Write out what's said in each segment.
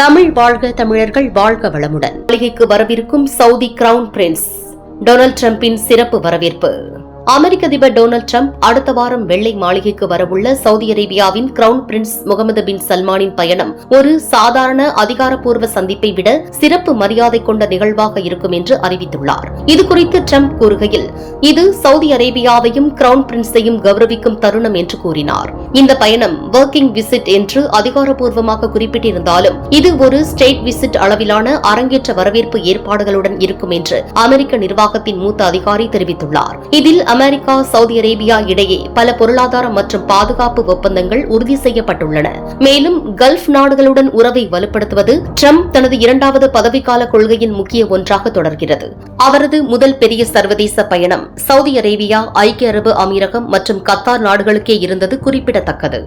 தமிழ் வாழ்க தமிழர்கள் வாழ்க வளமுடன். மாளிகைக்கு வரவிருக்கும் சவுதி கிரவுன் பிரின்ஸ். டொனால்ட் டிரம்பின் சிறப்பு வரவேற்பு. அமெரிக்க அதிபர் டொனால்டு ட்ரம்ப் அடுத்த வாரம் வெள்ளை மாளிகைக்கு வரவுள்ள சவுதி அரேபியாவின் கிரவுன் பிரின்ஸ் முகமது பின் சல்மானின் பயணம் ஒரு சாதாரண அதிகாரப்பூர்வ சந்திப்பை விட சிறப்பு மரியாதை கொண்ட நிகழ்வாக இருக்கும் என்று அறிவித்துள்ளார். இதுகுறித்து ட்ரம்ப் கூறுகையில் இது சவுதி அரேபியாவையும் கிரவுன் பிரின்ஸையும் கௌரவிக்கும் தருணம் என்று கூறினார். இந்த பயணம் ஒர்க்கிங் விசிட் என்று அதிகாரப்பூர்வமாக குறிப்பிட்டிருந்தாலும் இது ஒரு ஸ்டேட் விசிட் அளவிலான அரங்கேற்ற வரவேற்பு ஏற்பாடுகளுடன் இருக்கும் என்று அமெரிக்க நிர்வாகத்தின் மூத்த அதிகாரி தெரிவித்துள்ளார். இதில் அமெரிக்கா சவுதி அரேபியா இடையே பல பொருளாதார மற்றும் பாதுகாப்பு ஒப்பந்தங்கள் உறுதி செய்யப்பட்டுள்ளன. மேலும் கல்ஃப் நாடுகளுடன் உறவை வலுப்படுத்துவது ட்ரம்ப் தனது இரண்டாவது பதவிக்கால கொள்கையின் முக்கிய ஒன்றாக தொடர்கிறது. அவரது முதல் பெரிய சர்வதேச பயணம் சவுதி அரேபியா ஐக்கிய அரபு அமீரகம் மற்றும் கத்தார் நாடுகளுக்கே இருந்தது குறிப்பிடத்தக்கது.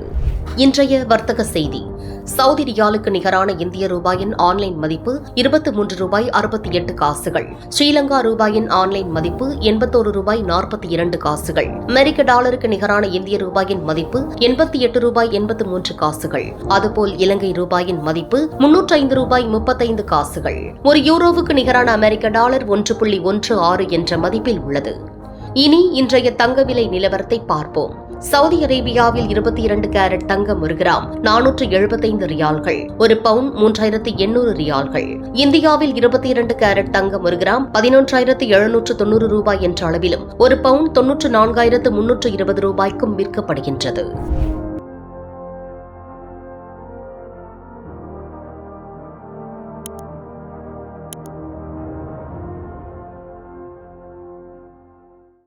இன்றைய வர்த்தக செய்தி. சவுதி ரியாலுக்கு நிகரான இந்திய ரூபாயின் ஆன்லைன் மதிப்பு இருபத்தி மூன்று ரூபாய் அறுபத்தி எட்டு காசுகள். ஸ்ரீலங்கா ரூபாயின் ஆன்லைன் மதிப்பு எண்பத்தோரு ரூபாய் நாற்பத்தி இரண்டு காசுகள். அமெரிக்க டாலருக்கு நிகரான இந்திய ரூபாயின் மதிப்பு எண்பத்தி எட்டு ரூபாய் எண்பத்து மூன்று காசுகள். அதுபோல் இலங்கை ரூபாயின் மதிப்பு முன்னூற்றி ஐந்து ரூபாய் முப்பத்தைந்து காசுகள். ஒரு யூரோவுக்கு நிகரான அமெரிக்க டாலர் ஒன்று புள்ளி ஒன்று ஆறு என்ற மதிப்பில் உள்ளது. இனி இன்றைய தங்க விலை நிலவரத்தை பார்ப்போம். சவுதி அரேபியாவில் இருபத்தி இரண்டு கேரட் தங்கம் ஒரு கிராம் நானூற்று எழுபத்தைந்து ரியால்கள் ஒரு பவுன் மூன்றாயிரத்து எண்ணூறு ரியால்கள். இந்தியாவில் இருபத்தி இரண்டு கேரட் தங்கம் ஒரு கிராம் பதினொன்றாயிரத்து எழுநூற்று தொண்ணூறு ரூபாய் என்ற அளவிலும் ஒரு பவுன் தொன்னூற்று நான்காயிரத்து முன்னூற்று இருபது ரூபாய்க்கும் விற்கப்படுகின்றது.